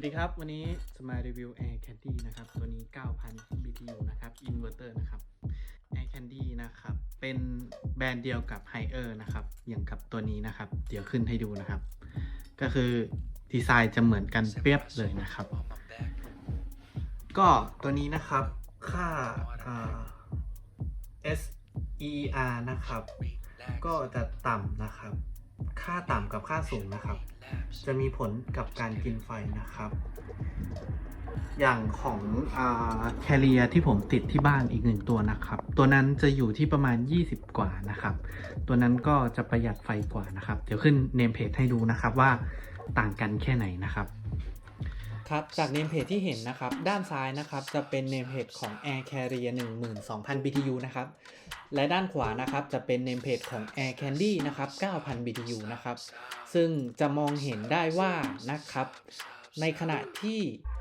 วัสดีครับ วันนี้จะมารีวิว Air Candy นะครับ ตัวนี้ 9,000 BTU นะครับ Inverter นะครับ Air Candy นะครับ เป็นแบรนด์เดียวกับ h i e r นะครับ อย่างกับตัวนี้นะครับ เดี๋ยวขึ้นให้ดูนะครับ ก็คือดีไซน์จะเหมือนกันเปรียบเลยนะครับ ก็ตัวนี้นะครับ ค่าอ่า SER นะครับ ก็จะต่ำนะครับ ค่าต่ำกับค่าสูงนะครับ จะมีผลกับการกินไฟนะครับ อย่างของแคเรียที่ผมติดที่บ้านอีกหนึ่งตัวนะครับ ตัวนั้นจะอยู่ที่ประมาณ 20 กว่านะครับ ตัวนั้นก็จะประหยัดไฟกว่านะครับ เดี๋ยวขึ้นเนมเพจให้ดูนะครับว่าต่างกันแค่ไหนนะครับ ครับจากเนมเพจที่เห็นนะครับ ด้านซ้ายนะครับจะเป็นเนมเพจของ Air Carrier 12,000 BTU นะครับ และด้านขวานะครับจะเป็นเนมเพจของ Air Candy นะครับ 9,000 BTU นะครับ ซึ่งจะมองเห็นได้ว่านะครับ ในขณะที่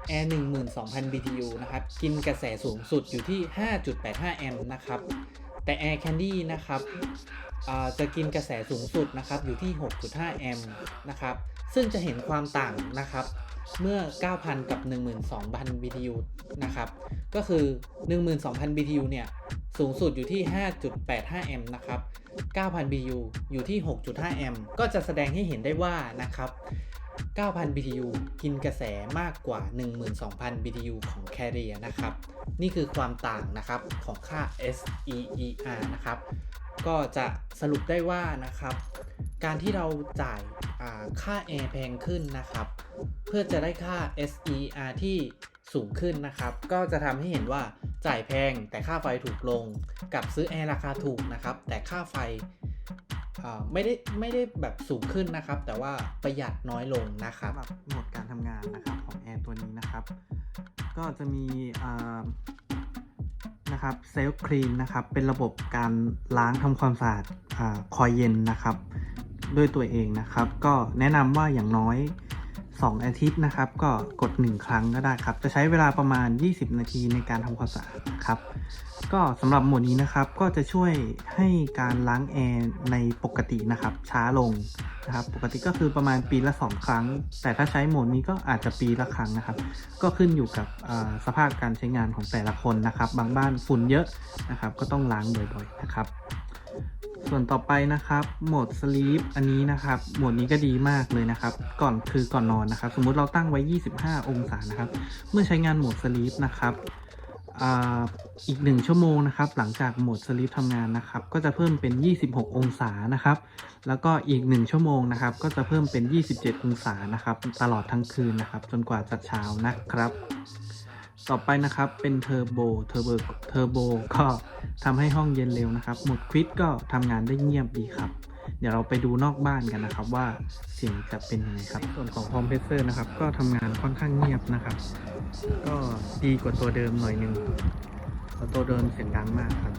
Air 12,000 BTU นะครับ กินกระแสสูงสุดอยู่ที่ 5.85 แอมป์นะครับ แต่ Air Candy นะครับจะกินกระแสสูงสุดนะครับอยู่ที่ 6.5 แอมป์นะครับ ซึ่งจะเห็นความต่างนะครับ เมื่อ 9,000 กับ 12,000 BTU นะครับ ก็คือ 12,000 BTU เนี่ย สูงสุดอยู่ที่ 5.85 แอมป์นะครับ 9,000 BTU อยู่ที่ 6.5 แอมป์ ก็จะแสดงให้เห็นได้ว่านะครับ 9,000 BTU กินกระแสมากกว่า 12,000 BTU ของ Carrier นะครับ นี่คือความต่างนะครับของค่า SEER นะครับ ก็จะสรุปได้ว่านะครับ การที่เราจ่ายาค่าแอร์แพงขึ้นนะครับ เพื่อจะได้ค่า SER ที่สูงขึ้นนะครับ ก็จะทำให้เห็นว่าจ่ายแพงแต่ค่าไฟถูกลง กับซื้อแอร์ราคาถูกนะครับ แต่ค่าไฟาไม่ได้ไม่ได้แบบสูงขึ้นนะครับ แต่ว่าประหยัดน้อยลงนะครับหรับโหมดการทำงานนะครับของแอร์ตัวนี้นะครับ ก็จะมีอ่า นะครับเซลฟ์คลีนนะครับเป็นระบบการล้างทำความสะอาดอคอยเย็นนะครับ ด้วยตัวเองนะครับ ก็แนะนำว่าอย่างน้อย 2 อาทิตย์นะครับ ก็กด 1 ครั้งก็ได้ครับ จะใช้เวลาประมาณ 20 นาทีในการทำความสะอาดครับ ก็สำหรับโหมดนี้นะครับก็จะช่วยให้การล้างแอร์ในปกตินะครับ ช้าลงนะครับ ปกติก็คือประมาณปีละ 2 ครั้ง แต่ถ้าใช้โหมดนี้ก็อาจจะปีละครั้งนะครับ ก็ขึ้นอยู่กับสภาพการใช้งานของแต่ละคนนะครับ บางบ้านฝุ่นเยอะนะครับ ก็ต้องล้างบ่อยๆนะครับ ส่วนต่อไปนะครับโหมดสลีปอันนี้นะครับโหมดนี้ก็ดีมากเลยนะครับ ก่อนคือก่อนนอนนะครับ สมมุติเราตั้งไว้ 25 องศานะครับ เมื่อใช้งานโหมดสลีปนะครับอ่าอีก 1 ชั่วโมงนะครับ หลังจากโหมดสลีปทำงานนะครับ ก็จะเพิ่มเป็น 26 องศานะครับ แล้วก็อีก 1 ชั่วโมงนะครับ ก็จะเพิ่มเป็น 27 องศานะครับ ตลอดทั้งคืนนะครับ จนกว่าจะเช้านะครับ ต่อไปนะครับเป็นเทอร์โบเทอร์โบเทอร์โบก็ทำให้ห้องเย็นเร็วนะครับ หมดควิดก็ทำงานได้เงียบดีครับ เดี๋ยวเราไปดูนอกบ้านกันนะครับ ว่าเสียงจะเป็นยังไงครับ ส่วนของคอมเพรสเซอร์นะครับ ก็ทำงานค่อนข้างเงียบนะครับ ก็ดีกว่าตัวเดิมหน่อยนึงเพราะตัวเดิมเสียงดังมากครับ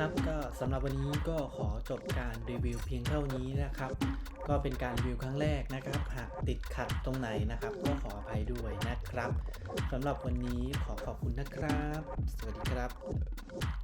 ครับก็สำหรับวันนี้ก็ขอจบการรีวิวเพียงเท่านี้นะครับ ก็เป็นการรีวิวครั้งแรกนะครับ หากติดขัดตรงไหนนะครับ ก็ขออภัยด้วยนะครับสำหรับวันนี้ขอขอบคุณนะครับ สวัสดีครับ